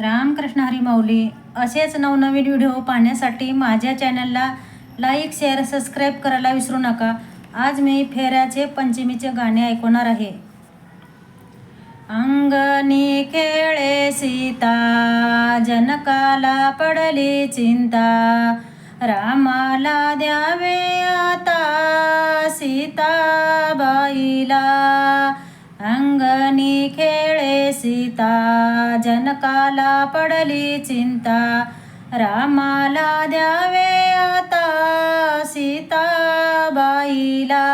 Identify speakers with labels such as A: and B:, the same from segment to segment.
A: रामकृष्ण हरी माऊली असेच नवनवीन व्हिडिओ पाहण्यासाठी माझ्या चॅनलला लाईक शेअर सबस्क्राईब करायला विसरू नका. आज मी फेऱ्याचे पंचमीचे गाणे ऐकवणार आहे. अंगणी खेळे सीता जनकाला पडली चिंता. रामाला द्यावे आता सीताबाईला. बाईला सीता जनकाला पडली चिंता रामाला द्यावे आता सीताबाईला.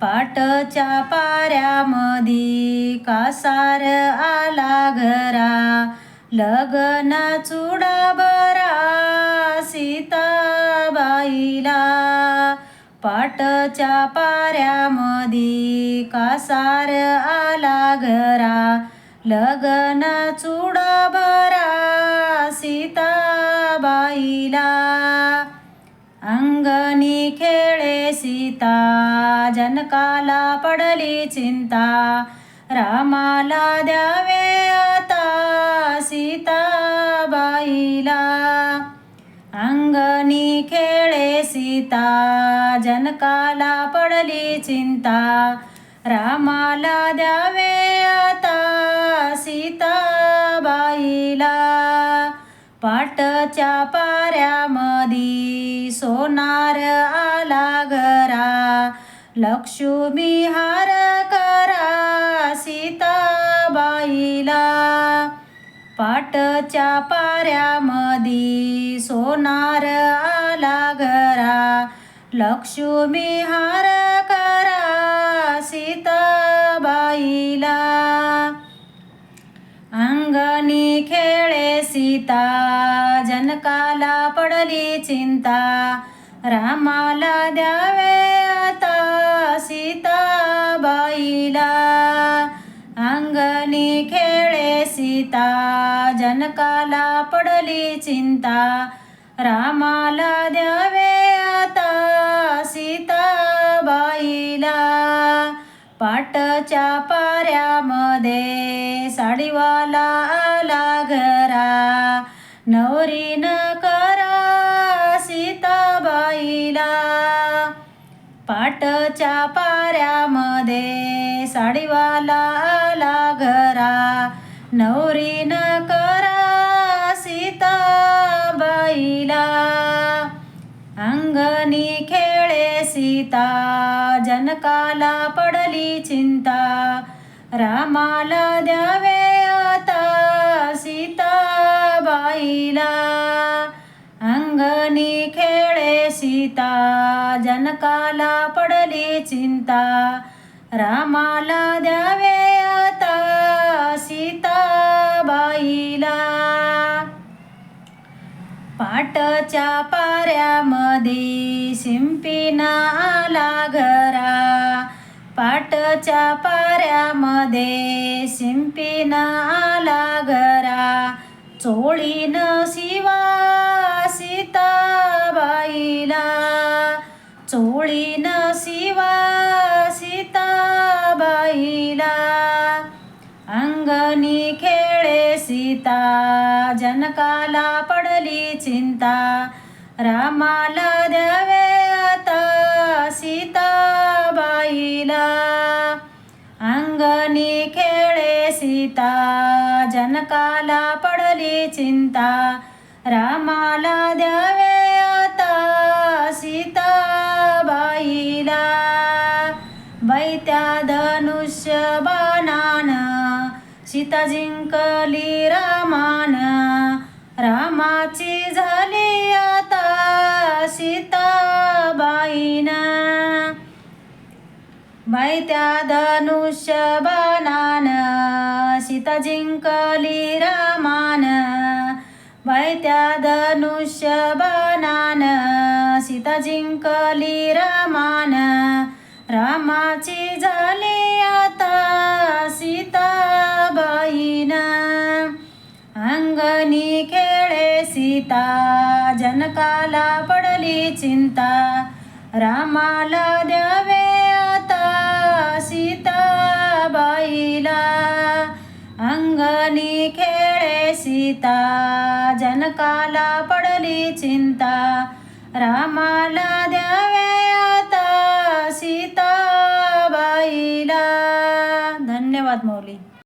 A: पाटच्या पाऱ्यामधी कासार आला घरा लग्न चुडा बरा सीताबाईला. पाटच्या पाऱ्यामधी कासार आला घरा लगन चुडा बरा सीताबाईला. अंगणी खेळे सीता जनकाला पडली चिंता. रामाला द्यावे आता सीताबाईला. अंगणी खेळे सीता जनकाला पडली चिंता. रामाला द्यावे पाटच्या पाऱ्यामधी सोनार आला घरा. लक्ष्मी हार करा सीताबाईला. पाटच्या पाऱ्यामधी सोनार आला घरा. लक्ष्मी हार सीता जनकाला पडली चिंता रामाला द्यावे आता सीता बाईला अंगणी खेळे सीता जनकाला पडली चिंता रामाला द्यावे आता सीता बाईला पाटच्या पाऱ्यामध्ये साडीवाला आला घरा. नवरीन करा सीताबाईला. पाटच्या पाऱ्यामध्ये साडीवाला आला घरा. नवरीन करा सीताबाईला. अंगणी खेळे सीता जनकाला पडली चिंता. रामाला द्यावे सीताबाईला अंगणी खेळे सीता जनकाला पडली चिंता. रामाला द्यावे आता सीताबाईला. पाटच्या पाऱ्यामध्ये शिंपीन आला घरा. पाटच्या पाऱ्यामध्ये शिंपीन आला घरा. चोळीन शिवा सीताबाईला चोळीन शिवा सीताबाईला अंगणी खेळे सीता जनकाला पडली चिंता रामाला द्यावे आता सीताबाईला अंगणी खेळे सीता जनकाला झाली चिंता. रामाला द्यावे आता सीताबाईला बैत्या धनुष्य बाणान सीता जिंकली. बैत्या धनुष्य बनान सीता जिंकली रामान बैत्या धनुष्य बनान सीता जिंकली रामान रामाची झाली आता सीताबाईन। अंगणी खेळे सीता जनकाला पडली चिंता। रामाला द्यावे रामाला पडली चिंता. रामाला द्यावे आता सीताबाईला. धन्यवाद मौली.